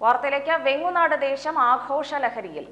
വാർത്തയിലേക്ക് വെങ്ങുനാട് ദേശം ആഘോഷ ലഹരിയിൽ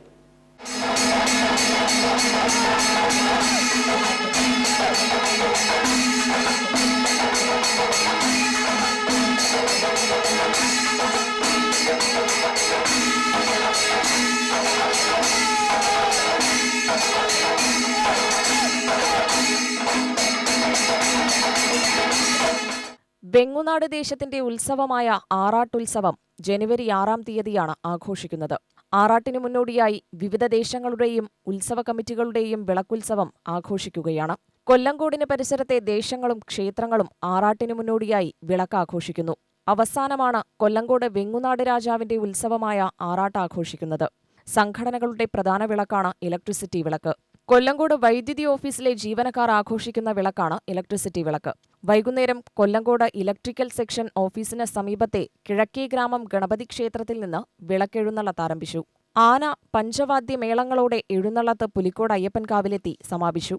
വെങ്ങുനാട് ദേശത്തിന്റെ ഉത്സവമായ ആറാട്ടുത്സവം ജനുവരി ആറാം തീയതിയാണ് ആഘോഷിക്കുന്നത്. ആറാട്ടിനു മുന്നോടിയായി വിവിധ ദേശങ്ങളുടെയും ഉത്സവ കമ്മിറ്റികളുടെയും വിളക്കുത്സവം ആഘോഷിക്കുകയാണ്. കൊല്ലങ്കോടിന് പരിസരത്തെ ദേശങ്ങളും ക്ഷേത്രങ്ങളും ആറാട്ടിനു മുന്നോടിയായി വിളക്കാഘോഷിക്കുന്നു. അവസാനമാണ് കൊല്ലങ്കോട് വെങ്ങുനാട് രാജാവിന്റെ ഉത്സവമായ ആറാട്ട് ആഘോഷിക്കുന്നത് സംഘടനകളുടെ പ്രധാന വിളക്കാണ് ഇലക്ട്രിസിറ്റി വിളക്ക്. കൊല്ലങ്കോട് വൈദ്യുതി ഓഫീസിലെ ജീവനക്കാർ ആഘോഷിക്കുന്ന വിളക്കാണ് ഇലക്ട്രിസിറ്റി വിളക്ക്. വൈകുന്നേരം കൊല്ലങ്കോട് ഇലക്ട്രിക്കൽ സെക്ഷൻ ഓഫീസിന് സമീപത്തെ കിഴക്കേ ഗ്രാമം ഗണപതി ക്ഷേത്രത്തിൽ നിന്ന് വിളക്കെഴുന്നള്ളത്ത് ആരംഭിച്ചു. ആന പഞ്ചവാദ്യ മേളങ്ങളോടെ എഴുന്നള്ളത്ത് പുലിക്കോട് അയ്യപ്പൻകാവിലെത്തി സമാപിച്ചു.